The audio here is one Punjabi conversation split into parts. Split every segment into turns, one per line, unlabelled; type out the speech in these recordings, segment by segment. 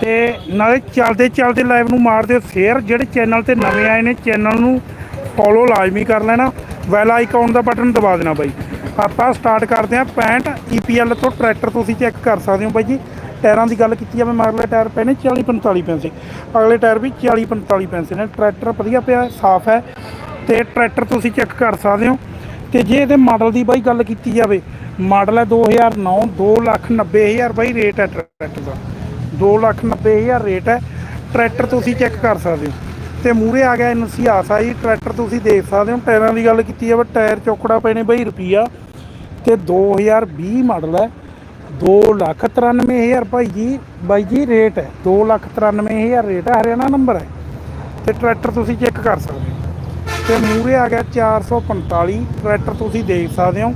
ਤੇ ਨਾਲੇ ਚੱਲਦੇ ਚੱਲਦੇ ਲਾਈਵ ਨੂੰ ਮਾਰ ਦਿਓ ਸ਼ੇਅਰ ਜਿਹੜੇ ਚੈਨਲ ਤੇ ਨਵੇਂ ਆਏ ਨੇ ਚੈਨਲ ਨੂੰ ਫੋਲੋ ਲਾਜ਼ਮੀ ਕਰ ਲੈਣਾ। ਵੈਲ ਆਈਕਨ ਦਾ ਬਟਨ ਦਬਾ ਦੇਣਾ ਬਾਈ। ਆਪਾਂ ਸਟਾਰਟ ਕਰਦੇ ਹਾਂ 65 EPL ਤੋਂ ਟਰੈਕਟਰ ਤੁਸੀਂ ਚੈੱਕ ਕਰ ਸਕਦੇ ਹੋ ਬਾਈ ਜੀ। ਟਾਇਰਾਂ ਦੀ ਗੱਲ ਕੀਤੀ ਜਾਵੇ ਮਗਰਲੇ ਟਾਇਰ ਪਏ ਨੇ 40 45 ਪੈਸੇ। ਅਗਲੇ ਟਾਇਰ ਵੀ 40 45 ਪੈਸੇ ਨੇ। ਟਰੈਕਟਰ ਵਧੀਆ ਪਿਆ, ਸਾਫ਼ ਹੈ। ਤੇ ਟਰੈਕਟਰ ਤੁਸੀਂ ਚੈੱਕ ਕਰ ਸਕਦੇ ਹੋ। ਤੇ ਜੇ ਇਹਦੇ ਮਾਡਲ ਦੀ ਬਾਈ ਗੱਲ ਕੀਤੀ ਜਾਵੇ ਮਾਡਲ ਹੈ 2009 2 ਲੱਖ 90 ਹਜ਼ਾਰ ਬਾਈ ਰੇਟ ਹੈ ਟਰੈਕਟਰ ਦਾ। 2 ਲੱਖ 90 ਹਜ਼ਾਰ ਰੇਟ ਹੈ। ਟਰੈਕਟਰ ਤੁਸੀਂ ਚੈੱਕ ਕਰ ਸਕਦੇ ਹੋ। ਤੇ ਮੂਰੇ ਆ ਗਿਆ ਇਨਸੀਆਸ ਆ ਜੀ, ਟਰੈਕਟਰ ਤੁਸੀਂ ਦੇਖ ਸਕਦੇ ਹੋ। ਟਾਇਰਾਂ ਦੀ ਗੱਲ ਕੀਤੀ ਜਾਵੇ, ਟਾਇਰ ਚੌਕੜਾ ਪਏ ਨੇ ਬਾਈ ਰੁਪਈਆ। ਤੇ 2020 ਮਾਡਲ ਹੈ। 2 ਲੱਖ 93 ਹਜ਼ਾਰ ਭਾਈ ਜੀ, ਬਾਈ ਜੀ ਰੇਟ ਹੈ। 2 ਲੱਖ 93 ਹਜ਼ਾਰ ਰੇਟ ਹੈ, ਹਰਿਆਣਾ ਨੰਬਰ ਹੈ। ਤੇ ਟਰੈਕਟਰ ਤੁਸੀਂ ਚੈੱਕ ਕਰ ਸਕਦੇ ਹੋ। ਤੇ ਮੂਰੇ ਆ ਗਿਆ 445 ਟਰੈਕਟਰ ਤੁਸੀਂ ਦੇਖ ਸਕਦੇ ਹੋ।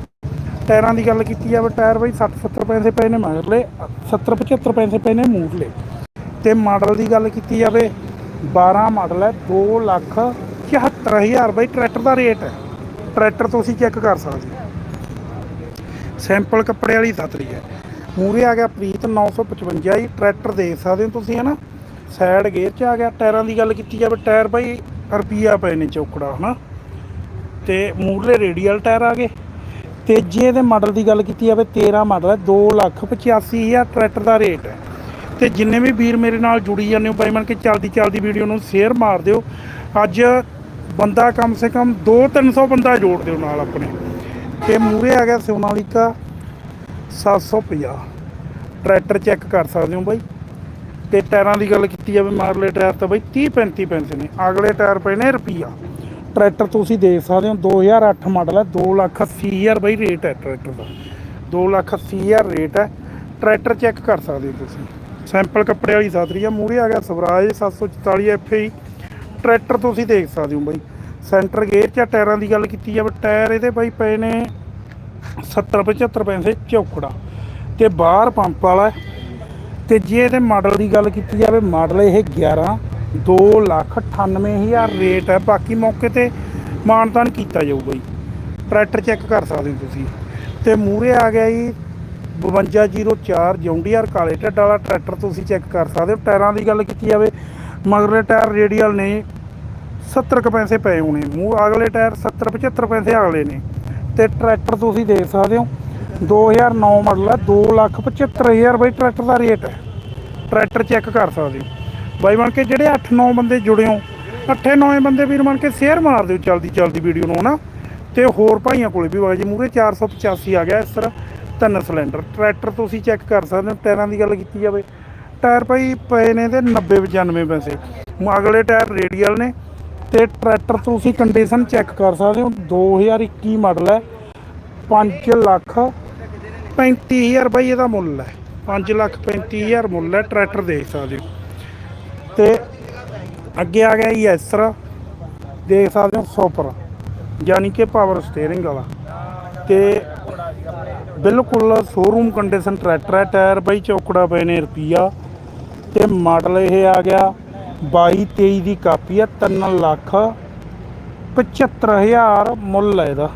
ਟਾਇਰਾਂ ਦੀ ਗੱਲ ਕੀਤੀ ਜਾਵੇ, ਟਾਇਰ ਬਾਈ 60 70 ਪੈਸੇ ਪਏ ਨੇ ਮਗਰਲੇ 70 75 ਪੈਸੇ ਪਏ ਨੇ ਮੂਰਲੇ ਤੇ ਮਾਡਲ ਦੀ ਗੱਲ ਕੀਤੀ ਜਾਵੇ 12 ਮਾਡਲ ਹੈ 2 ਲੱਖ 74000 ਬਾਈ ਟਰੈਕਟਰ ਦਾ ਰੇਟ ਹੈ। ਟਰੈਕਟਰ ਤੁਸੀਂ ਚੈੱਕ ਕਰ ਸਕਦੇ ਹੋ। ਸੈਂਪਲ ਕੱਪੜੇ ਵਾਲੀ ਸਤਰੀ ਹੈ। ਮੂਰੇ ਆ ਗਿਆ ਪ੍ਰੀਤ 955 ਜੀ, ਟਰੈਕਟਰ ਦੇਖ ਸਕਦੇ ਹੋ ਤੁਸੀਂ, ਹਨਾ? ਸਾਈਡ ਗੇਅਰ 'ਚ ਆ ਗਿਆ, ਟਾਇਰਾਂ ਦੀ ਗੱਲ ਕੀਤੀ ਜਾਵੇ, ਟਾਇਰ ਬਾਈ ਰੁਪਈਆ ਪਏ ਨੇ ਚੌਕੜਾ, ਹਨਾ? ਤੇ ਮੂਰਲੇ ਰੇਡੀਅਲ ਟਾਇਰ ਆ ਗਏ। ਤੇ ਜੇ ਇਹਦੇ ਮਾਡਲ ਦੀ ਗੱਲ ਕੀਤੀ ਜਾਵੇ 13 ਮਾਡਲ ਹੈ 2 ਲੱਖ 85 ਹਜ਼ਾਰ ਟਰੈਕਟਰ ਦਾ ਰੇਟ ਹੈ। ਤੇ ਜਿੰਨੇ ਵੀ ਵੀਰ ਮੇਰੇ ਨਾਲ ਜੁੜੀ ਜਾਂਦੇ ਹੋ ਬਾਈ ਮਨ ਕੇ ਚੱਲਦੀ ਚੱਲਦੀ ਵੀਡੀਓ ਨੂੰ ਸ਼ੇਅਰ ਮਾਰ ਦਿਓ। ਅੱਜ ਬੰਦਾ ਕਮ ਸੇ ਕਮ 2-300 ਬੰਦਾ ਜੋੜ ਦਿਓ ਨਾਲ ਆਪਣੇ। ਤੇ ਮੂਰੇ ਆ ਗਿਆ ਸੋਨਾਲੀਕਾ 750 ਟਰੈਕਟਰ ਚੈੱਕ ਕਰ ਸਕਦੇ ਹੋ ਬਾਈ। ਤੇ ਟਾਇਰਾਂ ਦੀ ਗੱਲ ਕੀਤੀ ਜਾਵੇ ਮਾਰਲੇ ਟਾਇਰ ਤਾਂ ਬਾਈ 30 35 ਪੈਸੇ ਨੇ। ਅਗਲੇ ਟਾਇਰ ਪਏ ਨੇ ਰੁਪਈਆ। ਟਰੈਕਟਰ ਤੁਸੀਂ ਦੇਖ ਸਕਦੇ ਹੋ 2008 ਮਾਡਲ ਹੈ 2 ਲੱਖ 80 ਹਜ਼ਾਰ ਬਾਈ ਰੇਟ ਹੈ ਟਰੈਕਟਰ ਦਾ। 2 ਲੱਖ 80 ਹਜ਼ਾਰ ਰੇਟ ਹੈ। ਟਰੈਕਟਰ ਚੈੱਕ ਕਰ ਸਕਦੇ ਹੋ ਤੁਸੀਂ। ਸੈਂਪਲ ਕੱਪੜੇ ਵਾਲੀ ਸਾਦਰੀ ਆ ਮੂਰੇ ਆ ਗਿਆ ਸਵਰਾਜ 744 FAI ਟਰੈਕਟਰ ਤੁਸੀਂ ਦੇਖ ਸਕਦੇ ਹੋ ਬਾਈ। ਸੈਂਟਰ ਗੇਅਰ 'ਚ ਟਾਇਰਾਂ ਦੀ ਗੱਲ ਕੀਤੀ ਜਾਵੇ, ਟਾਇਰ ਇਹਦੇ ਬਾਈ ਪਏ ਨੇ 70 75 ਪੈਸੇ ਚੌਕੜਾ। ਤੇ ਬਾਹਰ ਪੰਪ ਵਾਲਾ ਹੈ। ਤੇ ਜੇ ਇਹਦੇ ਮਾਡਲ ਦੀ ਗੱਲ ਕੀਤੀ ਜਾਵੇ, ਮਾਡਲ ਇਹ 11 2 ਲੱਖ 98 ਹਜ਼ਾਰ ਰੇਟ ਹੈ। ਬਾਕੀ ਮੌਕੇ ਤੇ ਮਾਨਤਾਨ ਕੀਤਾ ਜਾਊਗਾ ਜੀ। ਟਰੈਕਟਰ ਚੈੱਕ ਕਰ ਸਕਦੇ ਹੋ ਤੁਸੀਂ। ਤੇ ਮੂਰੇ ਆ ਗਿਆ ਜੀ 5204 ਜੌਂਡੀਆਰ ਕਾਲੇ ਢੱਡ ਵਾਲਾ ਟਰੈਕਟਰ ਤੁਸੀਂ ਚੈੱਕ ਕਰ ਸਕਦੇ ਹੋ। ਟਾਇਰਾਂ ਦੀ ਗੱਲ ਕੀਤੀ ਜਾਵੇ, ਮਗਰਲੇ ਟਾਇਰ ਰੇਡੀਅਲ ਨੇ 70 ਕੁ ਪੈਸੇ ਪਏ ਹੋਣੇ। ਮੂਹ ਅਗਲੇ ਟਾਇਰ 70 75 ਪੈਸੇ ਅਗਲੇ ਨੇ। ਤੇ ਟਰੈਕਟਰ ਤੁਸੀਂ ਦੇਖ ਸਕਦੇ ਹੋ 2009 ਮਾਡਲ ਹੈ 2 ਲੱਖ 75 ਹਜ਼ਾਰ ਬਾਈ ਟਰੈਕਟਰ ਦਾ ਰੇਟ ਹੈ। ਟਰੈਕਟਰ ਚੈੱਕ ਕਰ ਸਕਦੇ ਹੋ। ਬਾਈ ਬਣ ਕੇ ਜਿਹੜੇ 8-9 ਬੰਦੇ ਜੁੜਿਓ ਹੋ 8-9 ਬੰਦੇ ਵੀਰ ਬਣ ਕੇ ਸ਼ੇਅਰ ਮਾਰ ਦਿਓ ਚਲਦੀ ਚਲਦੀ ਵੀਡੀਓ ਨੂੰ ਨਾ ਤੇ ਹੋਰ ਭਾਈਆਂ ਕੋਲੇ ਵੀ ਬਾਜੀ ਮੂਰੇ 485 ਆ ਗਿਆ ਇਸ ਤਰ੍ਹਾਂ, ਤਿੰਨ ਸਿਲੰਡਰ ਟਰੈਕਟਰ ਤੁਸੀਂ ਚੈੱਕ ਕਰ ਸਕਦੇ ਹੋ, ਟਾਇਰਾਂ ਦੀ ਗੱਲ ਕੀਤੀ ਜਾਵੇ। ਟਾਇਰ ਭਾਈ ਪਏ ਨੇ ਤੇ 90 95 ਪੈਸੇ। ਅਗਲੇ ਟਾਇਰ ਰੇਡੀਅਲ ਨੇ ਤੇ ਟਰੈਕਟਰ ਤੁਸੀਂ ਕੰਡੀਸ਼ਨ ਚੈੱਕ ਕਰ ਸਕਦੇ ਹੋ 2021 ਮਾਡਲ ਹੈ 5 ਲੱਖ 35000 ਬਾਈ ਇਹਦਾ ਮੁੱਲ ਹੈ। 5 ਲੱਖ 35000 ਮੁੱਲ ਹੈ, ਟਰੈਕਟਰ ਦੇਖ ਸਕਦੇ ਹੋ। ਅੱਗੇ ਆ ਗਿਆ ਯੈਸਰ ਦੇਖ ਸਕਦੇ ਹੋ ਸੋਪਰ, ਯਾਨੀ ਕਿ ਪਾਵਰ ਸਟੀਅਰਿੰਗ ਵਾਲਾ। ਤੇ ਬਿਲਕੁਲ ਸ਼ੋਰੂਮ ਕੰਡੀਸ਼ਨ ਟਰੈਕਟਰ ਹੈ ਟਾਇਰ ਬਾਈ ਚੌਕੜਾ ਪਏ ਨੇ ਰੁਪਈਆ। ਤੇ ਮਾਡਲ ਇਹ ਆ ਗਿਆ 22 23 ਦੀ ਕਾਪੀ ਹੈ 3 ਲੱਖ 75000 ਮੁੱਲ ਹੈ ਇਹਦਾ।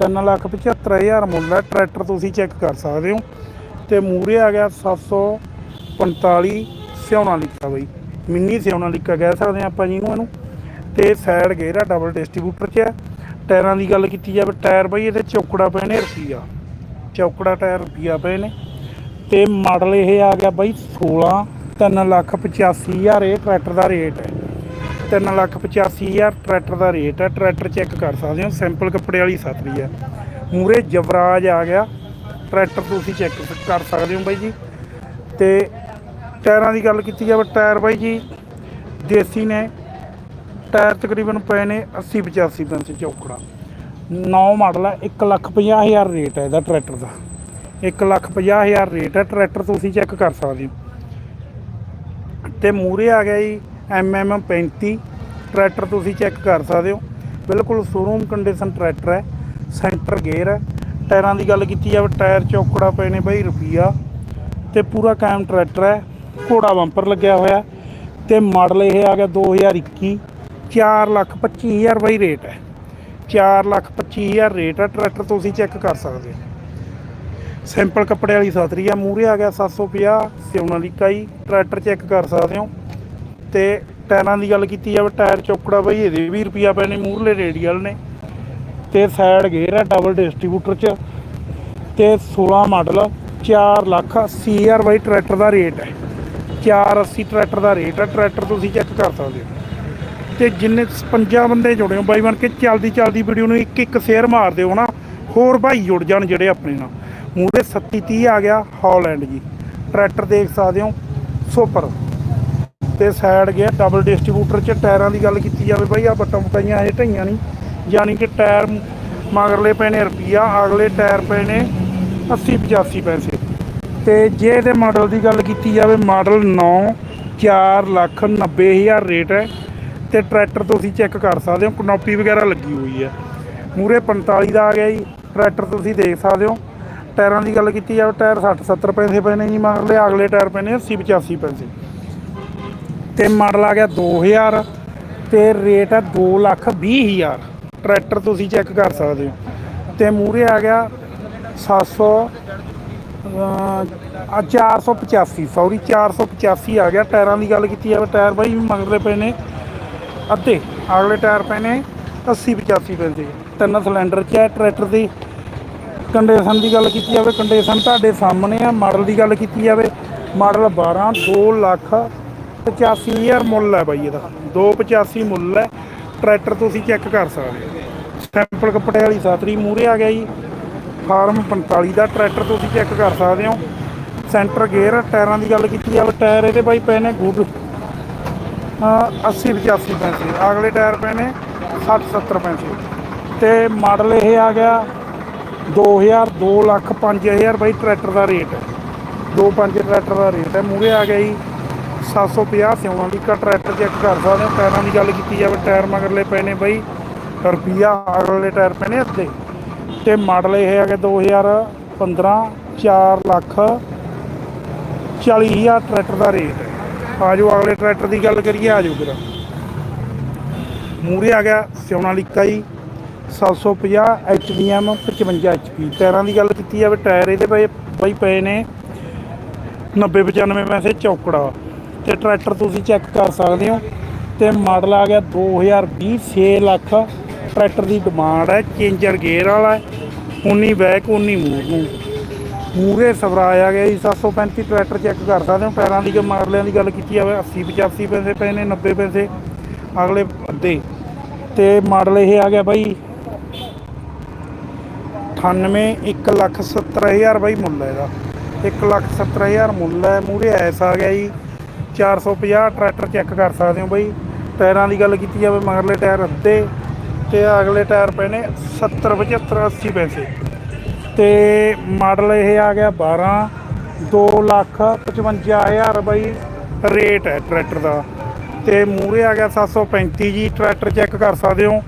3 ਲੱਖ 75000 ਮੁੱਲ ਹੈ ਟਰੈਕਟਰ ਤੁਸੀਂ ਚੈੱਕ ਕਰ ਸਕਦੇ ਹੋ। ਤੇ ਮੂਰੇ ਆ ਗਿਆ 745 ਸਿਉਣਾ ਲਿਖਿਆ ਬਈ। ਮਿੰਨੀ ਸਿਆਉਣਾ ਲਿਖਿਆ ਕਹਿ ਸਕਦੇ ਹਾਂ ਆਪਾਂ ਜਿਹਨੂੰ ਇਹਨੂੰ। ਤੇ ਸਾਈਡ ਗੇਅਰ ਆ ਡਬਲ ਡਿਸਟ੍ਰੀਬਿਊਟਰ 'ਚ। ਹੈ ਟਾਇਰਾਂ ਦੀ ਗੱਲ ਕੀਤੀ ਜਾਵੇ, ਟਾਇਰ ਬਈ ਇਹਦੇ ਚੌਕੜਾ ਪਏ ਨੇ ਰੁਪਈਆ ਚੌਕੜਾ ਟਾਇਰ ਰੁਪਈਆ ਪਏ ਨੇ। ਤੇ ਮਾਡਲ ਇਹ ਆ ਗਿਆ ਬਾਈ 16 3 ਲੱਖ 85 ਹਜ਼ਾਰ, ਇਹ ਟਰੈਕਟਰ ਦਾ ਰੇਟ ਹੈ। 3 ਲੱਖ 85 ਹਜ਼ਾਰ ਟਰੈਕਟਰ ਦਾ ਰੇਟ ਹੈ। ਟਰੈਕਟਰ ਚੈੱਕ ਕਰ ਸਕਦੇ ਹੋ, ਸਿੰਪਲ ਕੱਪੜੇ ਵਾਲੀ ਸਤਰੀ ਹੈ। ਮੂਰੇ ਜਵਰਾਜ ਆ ਗਿਆ। ਟਰੈਕਟਰ ਤੁਸੀਂ ਚੈੱਕ ਕਰ ਸਕਦੇ ਹੋ ਬਾਈ ਜੀ। ਤੇ ਟਾਇਰਾਂ ਦੀ ਗੱਲ ਕੀਤੀ ਜਾਵੇ, ਟਾਇਰ ਬਾਈ ਜੀ, ਦੇਸੀ ਨੇ। ਟਾਇਰ ਤਕਰੀਬਨ ਪਏ ਨੇ 80 85 ਪੈਸੇ ਚੌਕੜਾ। ਨੌ ਮਾਡਲ ਹੈ 1 ਲੱਖ 50 ਹਜ਼ਾਰ ਰੇਟ ਹੈ ਇਹਦਾ ਟਰੈਕਟਰ ਦਾ। 1 ਲੱਖ 50 ਹਜ਼ਾਰ ਰੇਟ ਹੈ ਟਰੈਕਟਰ ਤੁਸੀਂ ਚੈੱਕ ਕਰ ਸਕਦੇ ਹੋ। ਤੇ ਮੂਰੇ ਆ ਗਿਆ ਜੀ, ਐਮ 35 ਟਰੈਕਟਰ ਤੁਸੀਂ ਚੈੱਕ ਕਰ ਸਕਦੇ ਹੋ। ਬਿਲਕੁਲ ਸ਼ੋਰੂਮ ਕੰਡੀਸ਼ਨ ਟਰੈਕਟਰ ਹੈ ਸੈਂਟਰ ਗੇਅਰ ਹੈ ਟਾਇਰਾਂ ਦੀ ਗੱਲ ਕੀਤੀ ਜਾਵੇ, ਟਾਇਰ ਚੌਕੜਾ ਪਏ ਨੇ ਬਾਈ ਰੁਪਈਆ। ਤੇ ਪੂਰਾ ਕਾਇਮ ਟਰੈਕਟਰ ਹੈ ਘੋੜਾ ਬੰਪਰ ਲੱਗਿਆ ਹੋਇਆ ਤੇ ਮਾਡਲ ਇਹ ਆ ਗਿਆ 2021 4 ਲੱਖ 25 ਹਜ਼ਾਰ ਬਾਈ ਰੇਟ ਹੈ। 4 ਲੱਖ 25 ਹਜ਼ਾਰ ਰੇਟ ਹੈ, ਟਰੈਕਟਰ ਤੁਸੀਂ ਚੈੱਕ ਕਰ ਸਕਦੇ ਹੋ। ਸਿੰਪਲ ਕੱਪੜੇ ਵਾਲੀ ਸਾਤਰੀ ਆ ਮੂਰੇ ਆ ਗਿਆ 750 ਸਿਉਣਾ ਦੀ ਕਾਈ ਟਰੈਕਟਰ ਚੈੱਕ ਕਰ ਸਕਦੇ ਹੋ। ਤੇ ਟਾਇਰਾਂ ਦੀ ਗੱਲ ਕੀਤੀ ਜਾਵੇ, ਟਾਇਰ ਚੌਕੜਾ ਬਈ ਇਹਦੇ ਵੀ ਰੁਪਿਆ ਪਏ ਨੇ ਮੂਰਲੇ ਰੇਡੀਅਲ ਨੇ। ਤੇ ਸਾਈਡ ਗੇਅਰ ਹੈ ਡਬਲ ਡਿਸਟ੍ਰੀਬਿਊਟਰ ਚ। ਤੇ 16 ਮਾਡਲ 4 ਲੱਖ 80 ਹਜ਼ਾਰ ਬਾਈ ਟਰੈਕਟਰ ਦਾ ਰੇਟ ਹੈ। 480 ਟਰੈਕਟਰ ਦਾ ਰੇਟ ਹੈ ਟਰੈਕਟਰ ਤੁਸੀਂ ਚੈੱਕ ਕਰ ਸਕਦੇ ਹੋ। ਤੇ ਜਿੰਨੇ 50 ਬੰਦੇ ਜੁੜੇ ਹੋ, ਬਾਈ ਬਣ ਕੇ ਚੱਲਦੀ ਚੱਲਦੀ ਵੀਡੀਓ ਨੂੰ ਇੱਕ ਇੱਕ ਸ਼ੇਅਰ ਮਾਰ ਦਿਓ ਨਾ ਹੋਰ ਭਾਈ ਜੁੜ ਜਾਣ ਜਿਹੜੇ ਆਪਣੇ ਨਾਲ। ਮੂਹਰੇ 3730 ਆ ਗਿਆ ਹਾਲੈਂਡ ਜੀ। ਟਰੈਕਟਰ ਦੇਖ ਸਕਦੇ ਹੋ, ਸੁਪਰ। ਤੇ ਸਾਈਡ ਗਿਆ ਡਬਲ ਡਿਸਟ੍ਰੀਬਿਊਟਰ ਚ ਟਾਇਰਾਂ ਦੀ ਗੱਲ ਕੀਤੀ ਜਾਵੇ ਬਾਈ ਆ ਬੱਟਾਂ ਬਟਾਈਆਂ ਇਹ ਢਈਆਂ ਨਹੀਂ। ਯਾਨੀ ਕਿ ਟਾਇਰ ਮਗਰਲੇ ਪਏ ਨੇ ਰੁਪਈਆ, ਅਗਲੇ ਟਾਇਰ ਪਏ ਨੇ 80 85 ਪੈਸੇ। ਤੇ ਜੇ ਇਹਦੇ ਮਾਡਲ ਦੀ ਗੱਲ ਕੀਤੀ ਜਾਵੇ, ਮਾਡਲ 9 4 ਲੱਖ 90 ਹਜ਼ਾਰ ਰੇਟ ਹੈ ਤੇ ਟਰੈਕਟਰ ਤੁਸੀਂ ਚੈੱਕ ਕਰ ਸਕਦੇ ਹੋ, ਕਨੋਪੀ ਵਗੈਰਾ ਲੱਗੀ ਹੋਈ ਹੈ। ਮੂਰੇ 45 ਦਾ ਆ ਗਿਆ ਜੀ, ਟਰੈਕਟਰ ਤੁਸੀਂ ਦੇਖ ਸਕਦੇ ਹੋ। ਟਾਇਰਾਂ ਦੀ ਗੱਲ ਕੀਤੀ ਜਾਵੇ, ਟਾਇਰ 60 70 ਪੈਸੇ ਪਏ ਨੇ ਜੀ ਮਗਰਲੇ ਅਗਲੇ ਟਾਇਰ ਪਏ ਨੇ 80 85 ਪੈਸੇ ਤੇ ਮਾਡਲ ਆ ਗਿਆ 2000 ਤੇ ਰੇਟ ਹੈ 2 ਲੱਖ 20 ਹਜ਼ਾਰ। ਟਰੈਕਟਰ ਤੁਸੀਂ ਚੈੱਕ ਕਰ ਸਕਦੇ ਹੋ। ਤੇ ਮੂਰੇ ਆ ਗਿਆ 700 ਆ 485 ਸੌਰੀ 485 ਆ ਗਿਆ। ਟਾਇਰਾਂ ਦੀ ਗੱਲ ਕੀਤੀ ਜਾਵੇ, ਟਾਇਰ ਬਾਈ ਵੀ ਮੰਗਦੇ ਪਏ ਨੇ। ਅੱਧੇ, ਅਗਲੇ ਟਾਇਰ ਪਏ ਨੇ 80 85 ਪੈਂਦੇ ਤਿੰਨ ਸਿਲੰਡਰ ਚ ਹੈ ਟਰੈਕਟਰ ਦੀ। ਕੰਡੀਸ਼ਨ ਦੀ ਗੱਲ ਕੀਤੀ ਜਾਵੇ, ਕੰਡੀਸ਼ਨ ਤੁਹਾਡੇ ਸਾਹਮਣੇ ਆ। ਮਾਡਲ ਦੀ ਗੱਲ ਕੀਤੀ ਜਾਵੇ, ਮਾਡਲ 12 2 ਲੱਖ 85000 ਮੁੱਲ ਹੈ ਬਾਈ ਇਹਦਾ। 285 ਮੁੱਲ ਹੈ। ਟਰੈਕਟਰ ਤੁਸੀਂ ਚੈੱਕ ਕਰ ਸਕਦੇ ਹੋ। ਸੈਂਪਲ ਕੱਪੜੇ ਵਾਲੀ ਸਾਤਰੀ ਮੂਰੇ ਆ ਗਿਆ ਜੀ। ਫਾਰਮ 45 ਦਾ ਟਰੈਕਟਰ ਤੁਸੀਂ ਚੈੱਕ ਕਰ ਸਕਦੇ ਹੋ। ਸੈਂਟਰ ਗੇਅਰ, ਟਾਇਰਾਂ ਦੀ ਗੱਲ ਕੀਤੀ ਜਾਵੇ, ਟਾਇਰ ਇਹਦੇ ਬਾਈ ਪਏ ਨੇ ਗੁੱਡ। 80 85 ਪੈਸੇ ਅਗਲੇ ਟਾਇਰ ਪਏ ਨੇ 60 70 ਪੈਸੇ ਤੇ ਮਾਡਲ ਇਹ ਆ ਗਿਆ 2000 2 ਲੱਖ 5000 ਬਾਈ ਟਰੈਕਟਰ ਦਾ ਰੇਟ। ਹੈ 25 ਟਰੈਕਟਰ ਦਾ ਰੇਟ ਹੈ। ਮੂਰੇ ਆ ਗਿਆ ਜੀ 750 ਸਿਉਣਾ ਦੀ ਕਾ ਟਰੈਕਟਰ ਚੈੱਕ ਕਰ ਸਕਦੇ ਹੋ। ਟਾਇਰਾਂ ਦੀ ਗੱਲ ਕੀਤੀ ਜਾਵੇ, ਟਾਇਰ ਮਗਰਲੇ ਪਏ ਨੇ ਬਾਈ ਰੁਪਈਆ, ਅਗਲੇ ਟਾਇਰ ਪਏ ਨੇ ਅੱਧੇ। ਤੇ ਮਾਡਲ ਇਹ ਹੈਗਾ 2015 4 ਲੱਖ 40000 ਟਰੈਕਟਰ ਦਾ ਰੇਟ। ਹੈ ਆਜੋ ਅਗਲੇ ਟਰੈਕਟਰ ਦੀ ਗੱਲ ਕਰੀਏ ਆਜੋ ਫਿਰ। ਮੂਰੇ ਆ ਗਿਆ ਸਿਉਣਾਲੀਕਾ ਜੀ 750 HDM 55 HP ਟਾਇਰਾਂ ਦੀ ਗੱਲ ਕੀਤੀ ਜਾਵੇ, ਟਾਇਰ ਇਹਦੇ ਪਏ, ਬਾਈ ਪਏ ਨੇ 90 95 ਪੈਸੇ ਚੌਕੜਾ। ਤੇ ਟਰੈਕਟਰ ਤੁਸੀਂ ਚੈੱਕ ਕਰ ਸਕਦੇ ਹੋ, ਤੇ ਮਾਡਲ ਆ ਗਿਆ 2020 6 ਲੱਖ ਟਰੈਕਟਰ ਦੀ ਡਿਮਾਂਡ ਹੈ, ਚੇਂਜਰ ਗੇਅਰ ਵਾਲਾ ਹੈ 19 ਬੈਕ 19 ਮੂਰ ਨੂੰ। ਮੂਰੇ ਸਵਰਾਜ ਆ ਗਿਆ ਜੀ 735 ਟਰੈਕਟਰ ਚੈੱਕ ਕਰ ਸਕਦੇ ਹੋ ਟਾਇਰਾਂ ਦੀ ਮਾਡਲਿਆਂ ਦੀ ਗੱਲ ਕੀਤੀ ਜਾਵੇ 80 85 ਪੈਸੇ ਪਏ ਨੇ 90 ਪੈਸੇ, ਅਗਲੇ ਅੱਧੇ। ਤੇ ਮਾਡਲ ਇਹ ਆ ਗਿਆ ਬਾਈ 98 1 ਲੱਖ 70 ਹਜ਼ਾਰ ਬਾਈ ਮੁੱਲ ਹੈ ਇਹਦਾ। 1 ਲੱਖ 70 ਹਜ਼ਾਰ ਮੁੱਲ ਹੈ, ਮੂਰੇ ਐਸ ਆ ਗਿਆ ਜੀ 450 ਟਰੈਕਟਰ ਚੈੱਕ ਕਰ ਸਕਦੇ ਹੋ ਬਾਈ। ਟਾਇਰਾਂ ਦੀ ਗੱਲ ਕੀਤੀ ਜਾਵੇ ਮਗਰਲੇ ਟਾਇਰ ਅੱਧੇ ਤੇ ਅਗਲੇ ਟਾਇਰ ਪਏ ਨੇ 70 75 80 ਪੈਸੇ। ਤੇ ਮਾਡਲ ਇਹ ਆ ਗਿਆ 12 2 ਲੱਖ 55 ਹਜ਼ਾਰ ਬਾਈ ਰੇਟ ਹੈ ਟਰੈਕਟਰ ਦਾ। ਤੇ ਮੂਰੇ ਆ ਗਿਆ 735 ਜੀ, ਟਰੈਕਟਰ ਚੈੱਕ ਕਰ ਸਕਦੇ ਹੋ।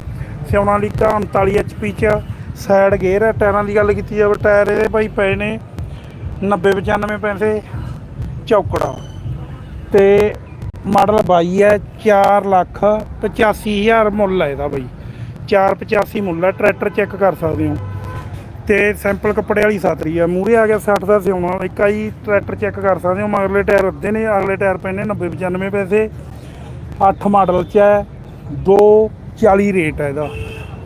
ਸਿਆਉਣਾ ਲਈ 39 HP ਚ, ਸਾਈਡ ਗੇਅਰ ਹੈ, ਟਾਇਰਾਂ ਦੀ ਗੱਲ ਕੀਤੀ ਜਾਵੇ, ਟਾਇਰ ਇਹਦੇ ਬਾਈ ਪਏ ਨੇ 90 95 ਪੈਸੇ, ਚੌਕੜਾ। ਤੇ ਮਾਡਲ 22 ਹੈ 4 ਲੱਖ 85 ਹਜ਼ਾਰ ਮੁੱਲ ਹੈ ਇਹਦਾ ਬਾਈ। 485 ਮੁੱਲ ਹੈ ਟਰੈਕਟਰ ਚੈੱਕ ਕਰ ਸਕਦੇ ਹੋ। ਤੇ ਸੈਂਪਲ ਕੱਪੜੇ ਵਾਲੀ ਸਾਤਰੀ ਆ ਮੂਰੇ ਆ ਗਿਆ 60 ਦਾ ਸਿਉਣਾ, ਇੱਕ ਆਈ ਟਰੈਕਟਰ ਚੈੱਕ ਕਰ ਸਕਦੇ ਹੋ ਮਗਰਲੇ ਟਾਇਰ ਅੱਧੇ ਨੇ, ਅਗਲੇ ਟਾਇਰ ਪਏ ਨੇ 90 95 ਪੈਸੇ। 8 ਮਾਡਲ ਚ ਹੈ 240 ਰੇਟ ਹੈ ਇਹਦਾ।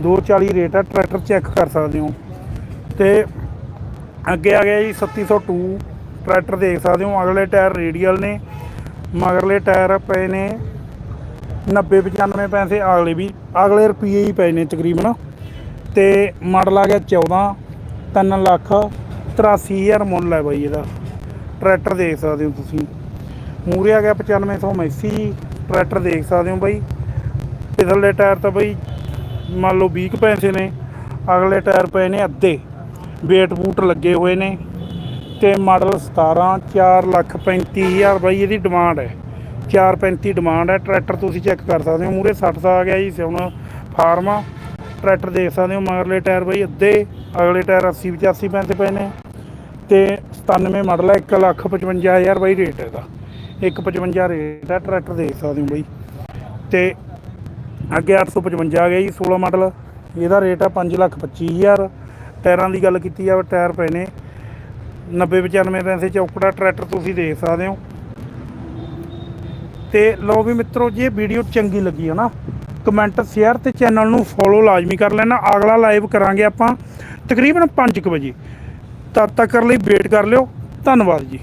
240 ਰੇਟ ਹੈ ਟਰੈਕਟਰ ਚੈੱਕ ਕਰ ਸਕਦੇ ਹੋ। ਤੇ ਅੱਗੇ ਆ ਗਿਆ ਜੀ 3702 ਟਰੈਕਟਰ ਦੇਖ ਸਕਦੇ ਹੋ, ਅਗਲੇ ਟਾਇਰ ਰੇਡੀਅਲ ਨੇ, ਮਗਰਲੇ ਟਾਇਰ ਪਏ ਨੇ। 90 95 ਪੈਸੇ ਅਗਲੇ ਵੀ, ਅਗਲੇ ਰੁਪਏ ਹੀ ਪਏ ਨੇ ਤਕਰੀਬਨ। ਤੇ ਮਾਡਲ ਆ ਗਿਆ 14 3 ਲੱਖ 83000 ਮੁੱਲ ਹੈ ਬਾਈ ਇਹਦਾ। ਟਰੈਕਟਰ ਦੇਖ ਸਕਦੇ ਹੋ ਤੁਸੀਂ। ਮੂਰੇ ਆ ਗਿਆ 9500 ਮੈਸੀ, ਟਰੈਕਟਰ ਦੇਖ ਸਕਦੇ ਹੋ ਬਾਈ। ਪਿਛਲੇ ਟਾਇਰ ਤਾਂ ਬਾਈ, ਮੰਨ ਲਓ 20 ਕੁ ਪੈਸੇ ਨੇ। ਅਗਲੇ ਟਾਇਰ ਪਏ ਨੇ ਅੱਧੇ। ਵੇਟ ਬੂਟ ਲੱਗੇ ਹੋਏ ਨੇ। ਤੇ ਮਾਡਲ 17 4 ਲੱਖ 35000 ਬਾਈ ਇਹਦੀ ਡਿਮਾਂਡ ਹੈ। 435 ਡਿਮਾਂਡ ਹੈ ਟਰੈਕਟਰ ਤੁਸੀਂ ਚੈੱਕ ਕਰ ਸਕਦੇ ਹੋ ਮੂਰੇ 60 ਦਾ ਆ ਗਿਆ ਜੀ ਹੁਣ ਫਾਰਮ ਟਰੈਕਟਰ ਦੇਖ ਸਕਦੇ ਹੋ ਮਗਰਲੇ ਟਾਇਰ ਬਾਈ ਅੱਧੇ, ਅਗਲੇ ਟਾਇਰ 80 85 ਪੈਸੇ ਪਏ ਨੇ, ਤੇ 97 ਮਾਡਲ ਹੈ 1 ਲੱਖ 55000 ਬਾਈ ਰੇਟ ਇਹਦਾ 155 ਰੇਟ ਹੈ ਟਰੈਕਟਰ ਦੇਖ ਸਕਦੇ ਹੋ ਬਾਈ, ਤੇ ਅੱਗੇ 855 ਆ ਗਿਆ ਜੀ 16 ਮਾਡਲ ਇਹਦਾ ਰੇਟ ਹੈ 5 ਲੱਖ 25000 ਟਾਇਰਾਂ ਦੀ ਗੱਲ ਕੀਤੀ ਜਾਵੇ ਟਾਇਰ ਪਏ ਨੇ 90 95 ਪੈਸੇ ਚੌਕੜਾ ਟਰੈਕਟਰ ਤੁਸੀਂ ਦੇਖ ਸਕਦੇ ਹੋ ਤੇ ਲਓ ਵੀ ਮਿੱਤਰੋ ਜੇ ਵੀਡੀਓ ਚੰਗੀ ਲੱਗੀ ਹੈ ਨਾ। ਕਮੈਂਟ ਸ਼ੇਅਰ ਤੇ ਚੈਨਲ ਨੂੰ ਫੋਲੋ ਲਾਜ਼ਮੀ ਕਰ ਲੈਣਾ। ਅਗਲਾ ਲਾਈਵ ਕਰਾਂਗੇ ਆਪਾਂ ਤਕਰੀਬਨ 5 ਵਜੇ। ਤਦ ਤੱਕ ਲਈ ਵੇਟ ਕਰ ਲਿਓ। ਧੰਨਵਾਦ ਜੀ।